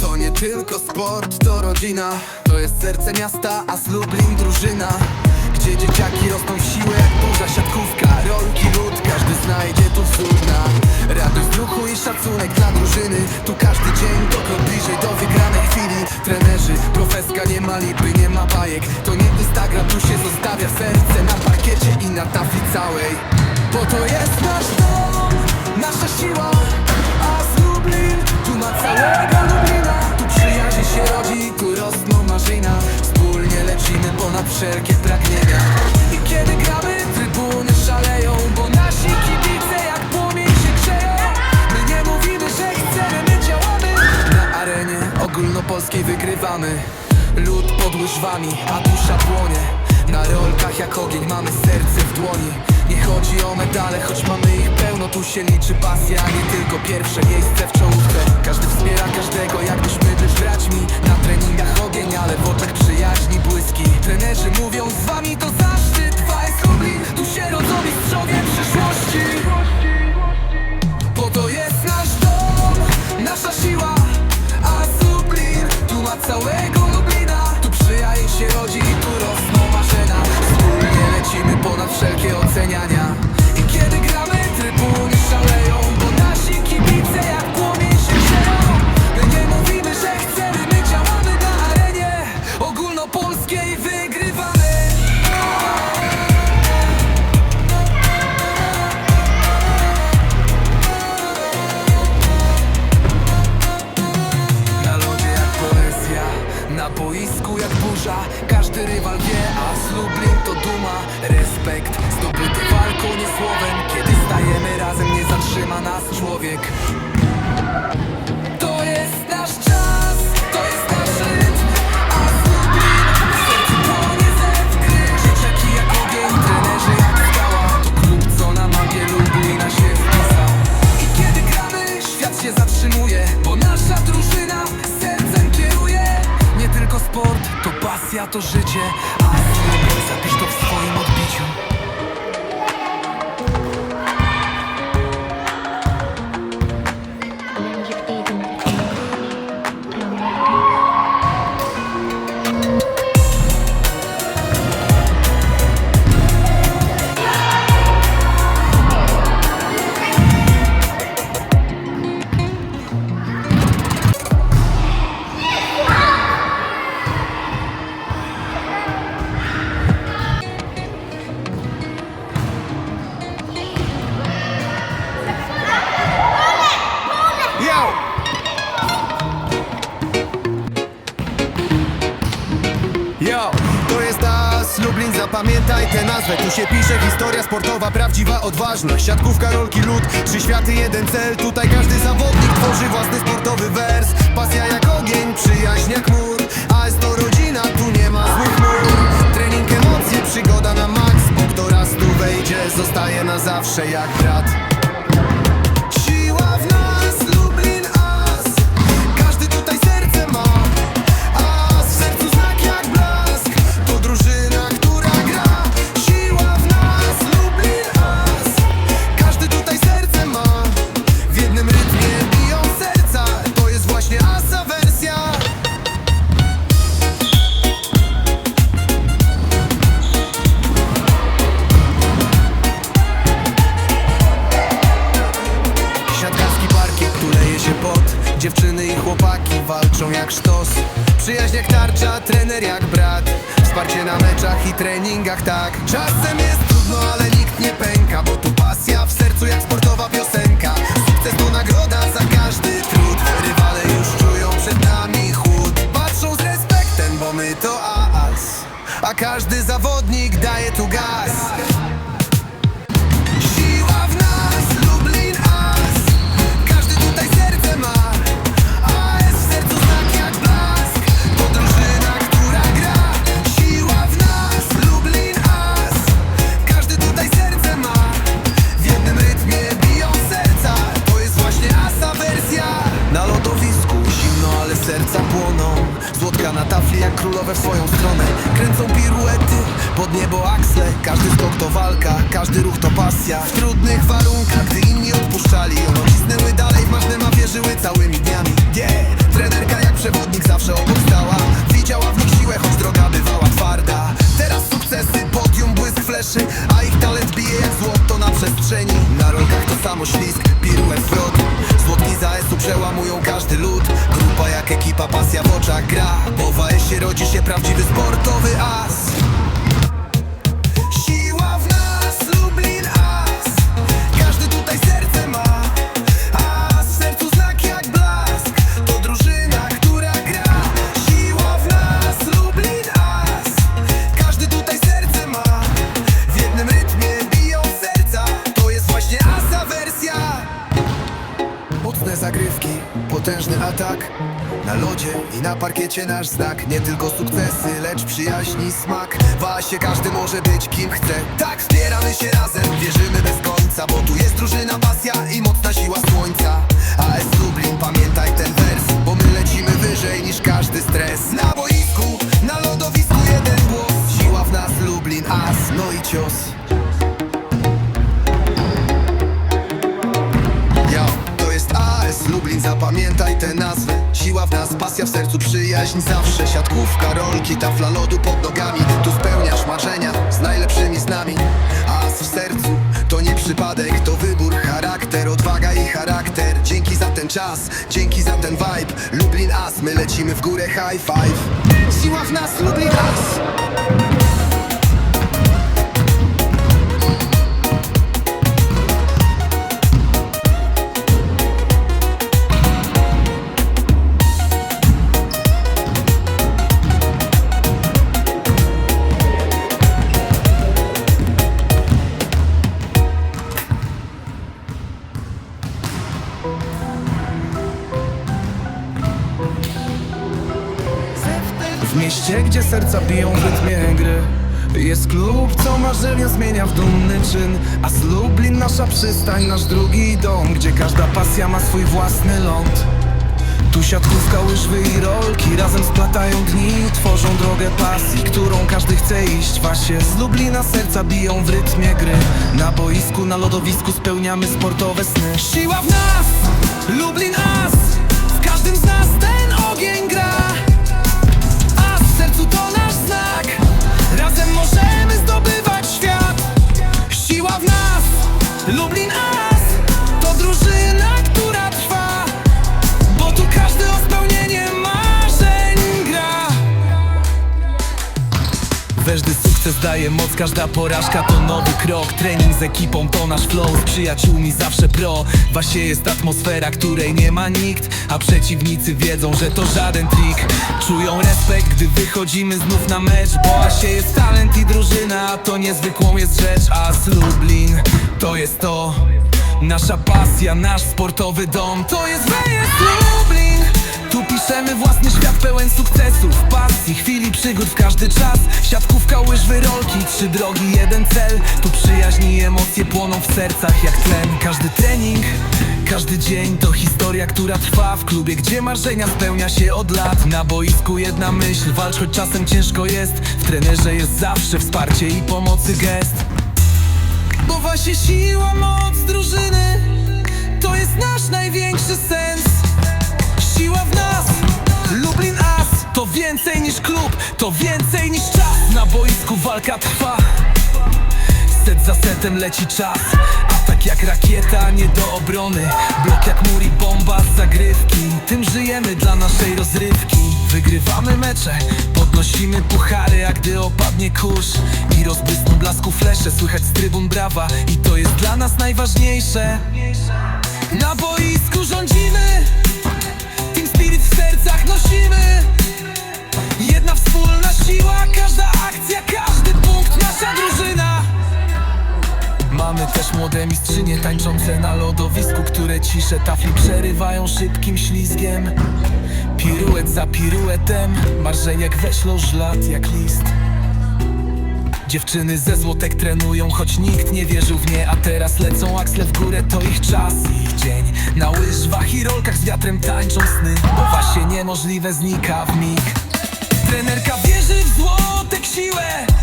To nie tylko sport, to rodzina. To jest serce miasta, a z Lublin drużyna. Gdzie dzieciaki rosną w siłę jak duża siatkówka. Rolki, lód, każdy znajdzie tu wzór na Radość ruchu i szacunek dla drużyny. Tu każdy dzień krok bliżej do wygranej chwili. Trenerzy, profeska, nie ma lipy, nie ma bajek. To nie Instagram, tu się zostawia serce Na parkiecie i na tafli całej. Bo to jest nasz dom, nasza siła A z Lublin, tu ma całego Lublina. Tu przyjaźń się rodzi, tu rosną marzenia. Wspólnie lecimy ponad wszelkie pragnienia. I kiedy gramy, trybuny szaleją Bo nasi kibice jak płomień się grzeją. My nie mówimy, że chcemy, my działamy. Na arenie ogólnopolskiej wygrywamy. Lód pod łyżwami, a dusza płonie. Na rolkach jak ogień mamy serce w dłoni Nie chodzi o medale, choć mamy ich pełno Tu się liczy pasja, a nie tylko pierwsze miejsce w czołówce. Każdy wspiera każdego, jakbyśmy byli braćmi. Na treningach ogień, ale w oczach przyjaźni błyski. Trenerzy mówią, z wami to zaszczyt Lublin, tu się rodzą mistrzowie przyszłości Lublin, zapamiętaj tę nazwę. Tu się pisze historia sportowa, prawdziwa odważność. Siatkówka, rolki, lód, trzy światy, jeden cel. Tutaj każdy zawodnik tworzy własny sportowy wers. Pasja jak ogień, przyjaźń jak mur. A jest to rodzina, tu nie ma złych mur. Trening, emocje, przygoda na maks. Bo kto raz tu wejdzie, zostaje na zawsze jak brat treningach, tak. Czasem jest W trudnych warunkach, gdy inni odpuszczali Ono cisnęły dalej, w marznem a wierzyły całymi dniami. Yeah, trenerka jak przewodnik zawsze obok stała. Widziała w nich siłę, choć droga bywała twarda. Teraz sukcesy, podium, błysk fleszy A ich talent bije jak złoto na przestrzeni. Na rolkach to samo ślizg, piruet wrot Złotki za przełamują każdy lud. Grupa jak ekipa, pasja w oczach gra. Bo w AS-ie rodzi się prawdziwy sportowy as atak. Na lodzie i na parkiecie nasz znak. Nie tylko sukcesy, lecz przyjaźni smak. W każdy może być kim chce. Tak, wspieramy się razem, wierzymy bez końca Bo tu jest drużyna, pasja i mocna siła słońca. AS Lublin, pamiętaj ten czas, dzięki za ten vibe. Lublin AS, my lecimy w górę high five. Siła w nas, Lublin AS serca biją w rytmie gry. Jest klub, co marzenia zmienia w dumny czyn. A z Lublin nasza przystań, nasz drugi dom Gdzie każda pasja ma swój własny ląd. Tu siatkówka, łyżwy i rolki Razem splatają dni, tworzą drogę pasji Którą każdy chce iść. Właśnie Z Lublina serca biją w rytmie gry. Na boisku, na lodowisku spełniamy sportowe sny. Siła w nas! Lublin As! W każdym z nas Każdy sukces daje moc, każda porażka to nowy krok. Trening z ekipą to nasz flow, z przyjaciółmi zawsze pro. Wasie jest atmosfera, której nie ma nikt A przeciwnicy wiedzą, że to żaden trik. Czują respekt, gdy wychodzimy znów na mecz Bo Asie jest talent i drużyna, a to niezwykłą jest rzecz. A z Lublin to jest to Nasza pasja, nasz sportowy dom. To jest WS Piszemy własny świat pełen sukcesów, pasji, chwili przygód w każdy czas. Siatkówka, łyżwy, rolki, trzy drogi, jeden cel. Tu przyjaźń i emocje płoną w sercach jak tlen. Każdy trening, każdy dzień to historia, która trwa W klubie, gdzie marzenia spełnia się od lat. Na boisku jedna myśl, walcz choć czasem ciężko jest. W trenerze jest zawsze wsparcie i pomocy gest. Bo właśnie siła, moc drużyny To jest nasz największy sens. Siła w nas, To więcej niż klub, to więcej niż czas. Na boisku walka trwa. Set za setem leci czas. Atak jak rakieta, nie do obrony. Blok jak mur i bomba z zagrywki. Tym żyjemy dla naszej rozrywki. Wygrywamy mecze, podnosimy puchary A gdy opadnie kurz i rozbłysną blasku flesze Słychać z trybun brawa. I to jest dla nas najważniejsze. Na boisku rządzimy. Team Spirit w sercach nosimy mistrzynie tańczące na lodowisku Które cisze tafli przerywają szybkim ślizgiem. Piruet za piruetem, marzeniek weślą żlat jak list. Dziewczyny ze złotek trenują, choć nikt nie wierzył w nie A teraz lecą aksle w górę, to ich czas ich dzień. Na łyżwach i rolkach z wiatrem tańczą sny Bo właśnie niemożliwe znika w mig. Trenerka wierzy w złotek siłę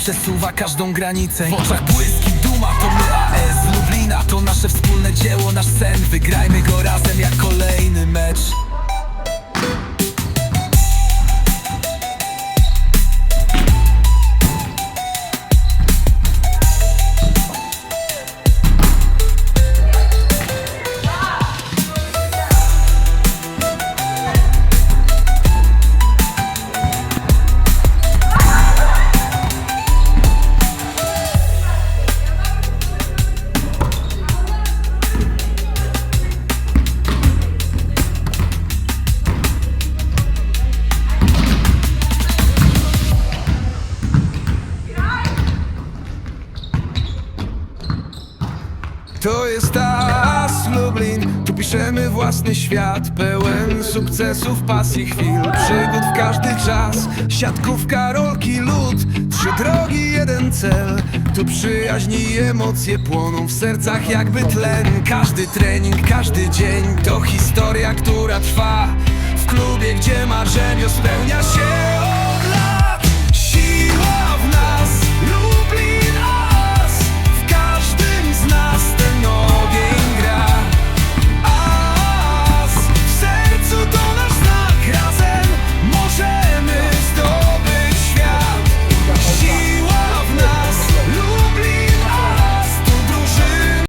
przesuwa każdą granicę. W oczach błyski, duma, to my AS Lublina To nasze wspólne dzieło, nasz sen. Wygrajmy go razem jak piszemy własny świat Pełen sukcesów, pasji, chwil, przygód w każdy czas. Siatkówka, rolki, lód, trzy drogi, jeden cel. Tu przyjaźń i emocje płoną w sercach jakby tlen. Każdy trening, każdy dzień to historia, która trwa. W klubie, gdzie marzenie spełnia się